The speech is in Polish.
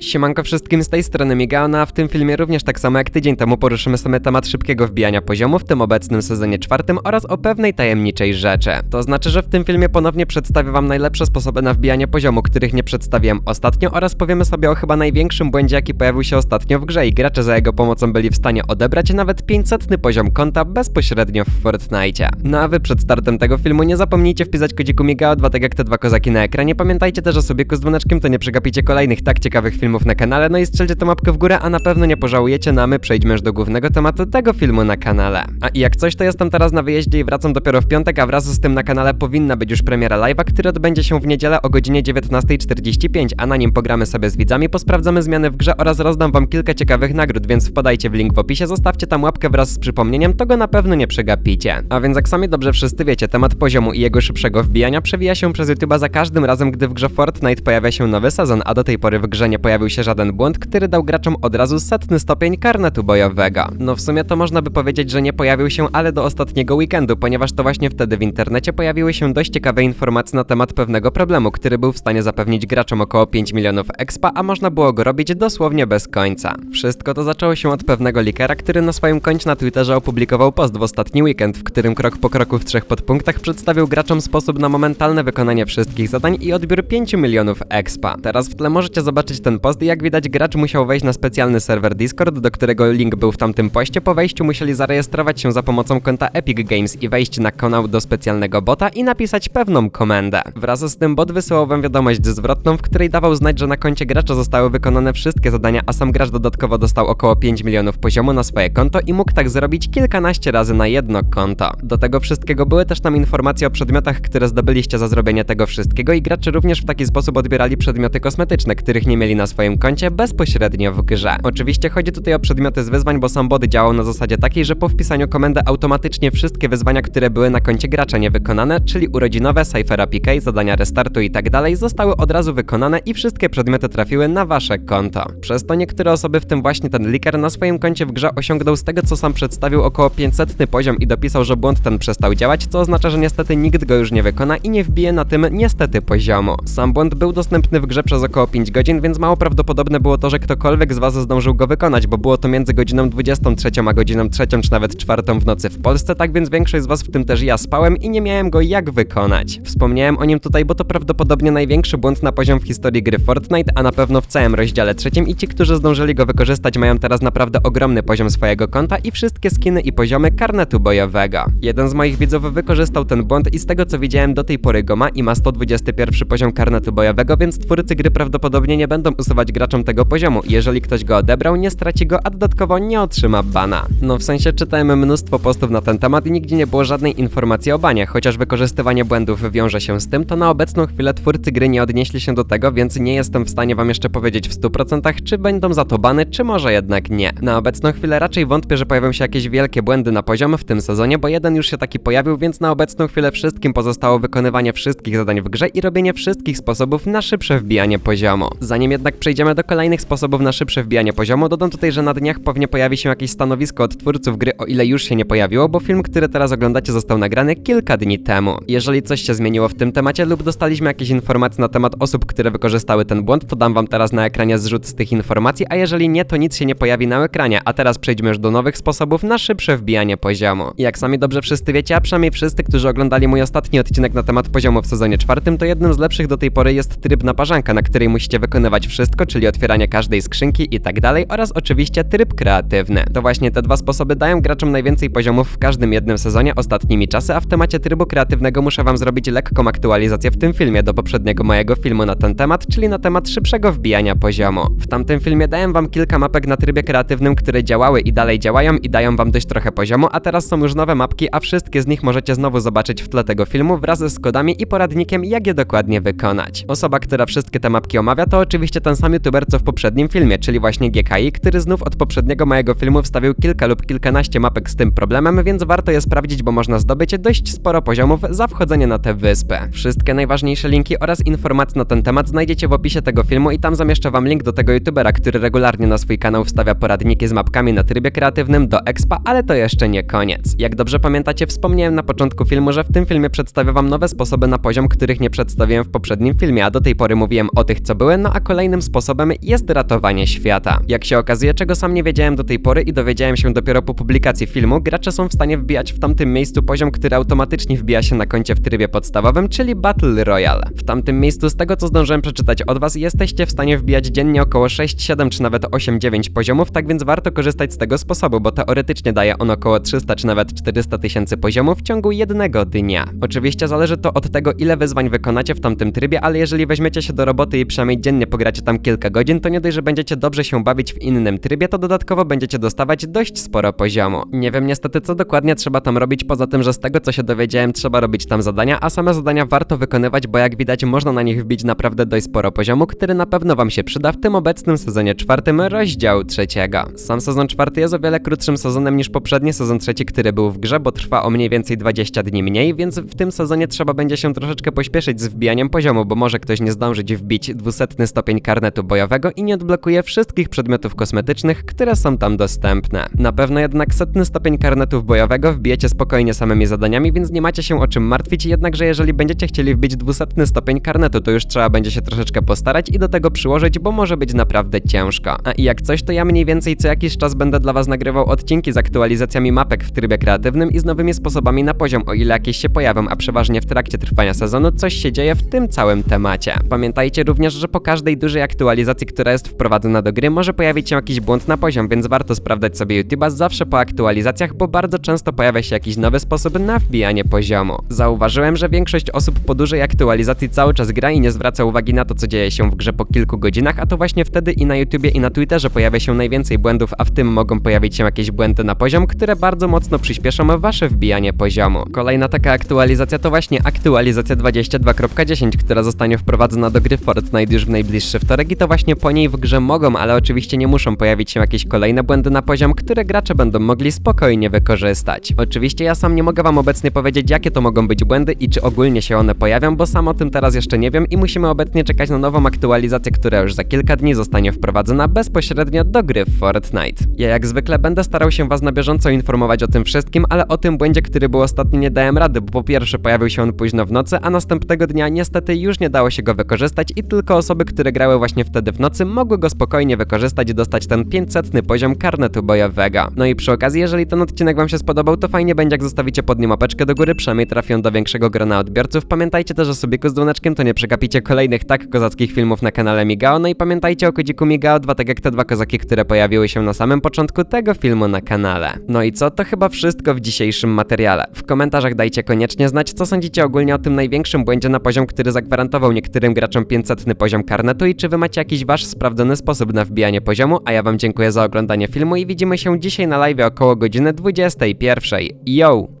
Siemanko wszystkim z tej strony Migao, no w tym filmie również tak samo jak tydzień temu poruszymy sobie temat szybkiego wbijania poziomu w tym obecnym sezonie czwartym oraz o pewnej tajemniczej rzeczy. To znaczy, że w tym filmie ponownie przedstawię wam najlepsze sposoby na wbijanie poziomu, których nie przedstawiłem ostatnio oraz powiemy sobie o chyba największym błędzie jaki pojawił się ostatnio w grze i gracze za jego pomocą byli w stanie odebrać nawet 500 poziom konta bezpośrednio w Fortnite. No a wy przed startem tego filmu nie zapomnijcie wpisać kodziku Migao 2 tak jak te dwa kozaki na ekranie. Pamiętajcie też o sobie z dzwoneczkiem, to nie przegapicie kolejnych tak ciekawych filmów na kanale, no i strzelcie tą łapkę w górę, a na pewno nie pożałujecie, no a my przejdźmy już do głównego tematu tego filmu na kanale. A i jak coś, to jestem teraz na wyjeździe i wracam dopiero w piątek, a wraz z tym na kanale powinna być już premiera live'a, który odbędzie się w niedzielę o godzinie 19.45, a na nim pogramy sobie z widzami, posprawdzamy zmiany w grze oraz rozdam wam kilka ciekawych nagród, więc wpadajcie w link w opisie, zostawcie tam łapkę wraz z przypomnieniem, to go na pewno nie przegapicie. A więc jak sami dobrze wszyscy wiecie, temat poziomu i jego szybszego wbijania przewija się przez YouTube'a za każdym razem, gdy w grze Fortnite pojawia się nowy sezon, a do tej pory w grze nie pojawił się żaden błąd, który dał graczom od razu setny stopień karnetu bojowego. No w sumie to można by powiedzieć, że nie pojawił się, ale do ostatniego weekendu, ponieważ to właśnie wtedy w internecie pojawiły się dość ciekawe informacje na temat pewnego problemu, który był w stanie zapewnić graczom około 5 milionów expa, a można było go robić dosłownie bez końca. Wszystko to zaczęło się od pewnego likera, który na swoim koncie na Twitterze opublikował post w ostatni weekend, w którym krok po kroku w trzech podpunktach przedstawił graczom sposób na momentalne wykonanie wszystkich zadań i odbiór 5 milionów expa. Teraz w tle możecie zobaczyć ten post i jak widać gracz musiał wejść na specjalny serwer Discord, do którego link był w tamtym poście. Po wejściu musieli zarejestrować się za pomocą konta Epic Games i wejść na kanał do specjalnego bota i napisać pewną komendę. Wraz z tym bot wysyłał wam wiadomość zwrotną, w której dawał znać, że na koncie gracza zostały wykonane wszystkie zadania, a sam gracz dodatkowo dostał około 5 milionów poziomu na swoje konto i mógł tak zrobić kilkanaście razy na jedno konto. Do tego wszystkiego były też tam informacje o przedmiotach, które zdobyliście za zrobienie tego wszystkiego i gracze również w taki sposób odbierali przedmioty kosmetyczne, których nie mieli na swoim koncie bezpośrednio w grze. Oczywiście chodzi tutaj o przedmioty z wyzwań, bo sam bot działał na zasadzie takiej, że po wpisaniu komendy automatycznie wszystkie wyzwania, które były na koncie gracza niewykonane, czyli urodzinowe, Cyphera PK, zadania restartu i tak dalej, zostały od razu wykonane i wszystkie przedmioty trafiły na wasze konto. Przez to niektóre osoby, w tym właśnie ten liker, na swoim koncie w grze osiągnął z tego, co sam przedstawił, około 500 poziom i dopisał, że błąd ten przestał działać, co oznacza, że niestety nikt go już nie wykona i nie wbije na tym niestety poziomu. Sam błąd był dostępny w grze przez około 5 godzin, więc mało prawdopodobne było to, że ktokolwiek z was zdążył go wykonać, bo było to między godziną 23 a godziną 3 czy nawet 4 w nocy w Polsce, tak więc większość z was, w tym też ja, spałem i nie miałem go jak wykonać. Wspomniałem o nim tutaj, bo to prawdopodobnie największy błąd na poziom w historii gry Fortnite, a na pewno w całym rozdziale trzecim i ci, którzy zdążyli go wykorzystać mają teraz naprawdę ogromny poziom swojego konta i wszystkie skiny i poziomy karnetu bojowego. Jeden z moich widzów wykorzystał ten błąd i z tego co widziałem do tej pory go ma i ma 121 poziom karnetu bojowego, więc twórcy gry prawdopodobnie nie będą usuwać graczom tego poziomu. Jeżeli ktoś go odebrał, nie straci go, a dodatkowo nie otrzyma bana. No w sensie czytałem mnóstwo postów na ten temat i nigdzie nie było żadnej informacji o banie, chociaż wykorzystywanie błędów wiąże się z tym, to na obecną chwilę twórcy gry nie odnieśli się do tego, więc nie jestem w stanie wam jeszcze powiedzieć w 100% czy będą za to bany, czy może jednak nie. Na obecną chwilę raczej wątpię, że pojawią się jakieś wielkie błędy na poziom w tym sezonie, bo jeden już się taki pojawił, więc na obecną chwilę wszystkim pozostało wykonywanie wszystkich zadań w grze i robienie wszystkich sposobów na szybsze wbijanie poziomu. Zanim jednak przejdziemy do kolejnych sposobów na szybsze wbijanie poziomu, dodam tutaj, że na dniach pewnie pojawi się jakieś stanowisko od twórców gry, o ile już się nie pojawiło, bo film, który teraz oglądacie został nagrany kilka dni temu. Jeżeli coś się zmieniło w tym temacie lub dostaliśmy jakieś informacje na temat osób, które wykorzystały ten błąd, to dam wam teraz na ekranie zrzut z tych informacji, a jeżeli nie, to nic się nie pojawi na ekranie, a teraz przejdźmy już do nowych sposobów na szybsze wbijanie poziomu. Jak sami dobrze wszyscy wiecie, a przynajmniej wszyscy, którzy oglądali mój ostatni odcinek na temat poziomu w sezonie czwartym, to jednym z lepszych do tej pory jest tryb naparzanka, na której musicie wykonywać wszystko, czyli otwieranie każdej skrzynki i tak dalej, oraz oczywiście tryb kreatywny. To właśnie te dwa sposoby dają graczom najwięcej poziomów w każdym jednym sezonie ostatnimi czasy, a w temacie trybu kreatywnego muszę wam zrobić lekką aktualizację w tym filmie do poprzedniego mojego filmu na ten temat, czyli na temat szybszego wbijania poziomu. W tamtym filmie dałem wam kilka mapek na trybie kreatywnym, które działały i dalej działają i dają wam dość trochę poziomu, a teraz są już nowe mapki, a wszystkie z nich możecie znowu zobaczyć w tle tego filmu wraz z kodami i poradnikiem, jak je dokładnie wykonać. Osoba, która wszystkie te mapki omawia, to oczywiście ten sam youtuber co w poprzednim filmie, czyli właśnie GKI, który znów od poprzedniego mojego filmu wstawił kilka lub kilkanaście mapek z tym problemem, więc warto je sprawdzić, bo można zdobyć dość sporo poziomów za wchodzenie na tę wyspę. Wszystkie najważniejsze linki oraz informacje na ten temat znajdziecie w opisie tego filmu i tam zamieszczę wam link do tego youtubera, który regularnie na swój kanał wstawia poradniki z mapkami na trybie kreatywnym do expa, ale to jeszcze nie koniec. Jak dobrze pamiętacie, wspomniałem na początku filmu, że w tym filmie przedstawię wam nowe sposoby na poziom, których nie przedstawiłem w poprzednim filmie, a do tej pory mówiłem o tych, co były, no a kolejnym sposobem jest ratowanie świata. Jak się okazuje, czego sam nie wiedziałem do tej pory i dowiedziałem się dopiero po publikacji filmu, gracze są w stanie wbijać w tamtym miejscu poziom, który automatycznie wbija się na koncie w trybie podstawowym, czyli Battle Royale. W tamtym miejscu, z tego co zdążyłem przeczytać od was, jesteście w stanie wbijać dziennie około 6, 7 czy nawet 8, 9 poziomów, tak więc warto korzystać z tego sposobu, bo teoretycznie daje on około 300 czy nawet 400 tysięcy poziomów w ciągu jednego dnia. Oczywiście zależy to od tego, ile wyzwań wykonacie w tamtym trybie, ale jeżeli weźmiecie się do roboty i przynajmniej dziennie pogracie tam kilka godzin, to nie dość, że będziecie dobrze się bawić w innym trybie, to dodatkowo będziecie dostawać dość sporo poziomu. Nie wiem niestety co dokładnie trzeba tam robić, poza tym, że z tego co się dowiedziałem, trzeba robić tam zadania, a same zadania warto wykonywać, bo jak widać można na nich wbić naprawdę dość sporo poziomu, który na pewno wam się przyda w tym obecnym sezonie czwartym rozdziału trzeciego. Sam sezon czwarty jest o wiele krótszym sezonem niż poprzedni sezon trzeci, który był w grze, bo trwa o mniej więcej 20 dni mniej, więc w tym sezonie trzeba będzie się troszeczkę pośpieszyć z wbijaniem poziomu, bo może ktoś nie zdążyć wbić 200 stopień karnetu bojowego i nie odblokuje wszystkich przedmiotów kosmetycznych, które są tam dostępne. Na pewno jednak setny stopień karnetów bojowego wbijecie spokojnie samymi zadaniami, więc nie macie się o czym martwić, jednakże jeżeli będziecie chcieli wbić 200 stopień karnetu, to już trzeba będzie się troszeczkę postarać i do tego przyłożyć, bo może być naprawdę ciężko. A i jak coś, to ja mniej więcej co jakiś czas będę dla was nagrywał odcinki z aktualizacjami mapek w trybie kreatywnym i z nowymi sposobami na poziom, o ile jakieś się pojawią, a przeważnie w trakcie trwania sezonu coś się dzieje w tym całym temacie. Pamiętajcie również, że po każdej dużej aktualizacji, która jest wprowadzona do gry, może pojawić się jakiś błąd na poziom, więc warto sprawdzać sobie YouTube'a zawsze po aktualizacjach, bo bardzo często pojawia się jakiś nowy sposób na wbijanie poziomu. Zauważyłem, że większość osób po dużej aktualizacji cały czas gra i nie zwraca uwagi na to, co dzieje się w grze po kilku godzinach, a to właśnie wtedy i na YouTubie i na Twitterze pojawia się najwięcej błędów, a w tym mogą pojawić się jakieś błędy na poziom, które bardzo mocno przyspieszą wasze wbijanie poziomu. Kolejna taka aktualizacja to właśnie aktualizacja 22.10, która zostanie wprowadzona do gry Fortnite już w najbliższy wtorek i to właśnie po niej w grze mogą, ale oczywiście nie muszą pojawić się jakieś kolejne błędy na poziom, które gracze będą mogli spokojnie wykorzystać. Oczywiście ja sam nie mogę wam obecnie powiedzieć, jakie to mogą być błędy i czy ogólnie się one pojawią, bo sam o tym teraz jeszcze nie wiem i musimy obecnie czekać na nową aktualizację, która już za kilka dni zostanie wprowadzona bezpośrednio do gry w Fortnite. Ja jak zwykle będę starał się was na bieżąco informować o tym wszystkim, ale o tym błędzie, który był ostatnio nie dałem rady, bo po pierwsze pojawił się on późno w nocy, a następnego dnia niestety już nie dało się go wykorzystać i tylko osoby, które grały właśnie wtedy w nocy mogły go spokojnie wykorzystać i dostać ten 500 poziom karnetu bojowego. No i przy okazji, jeżeli ten odcinek wam się spodobał, to fajnie będzie jak zostawicie pod nim łapeczkę do góry, przynajmniej trafią do większego grona odbiorców. Pamiętajcie też o subiku z dzwoneczkiem, to nie przegapicie kolejnych tak kozackich filmów na kanale Migao, no i pamiętajcie o kodziku Migao 2, tak jak te dwa kozaki, które pojawiły się na samym początku tego filmu na kanale. No i co, to chyba wszystko w dzisiejszym materiale. W komentarzach dajcie koniecznie znać, co sądzicie ogólnie o tym największym błędzie na poziom, który zagwarantował niektórym graczom 500 poziom karnetu i czy wy macie jakiś wasz sprawdzony sposób na wbijanie poziomu, a ja wam dziękuję za oglądanie filmu i widzimy się dzisiaj na live około godziny 21. Yo!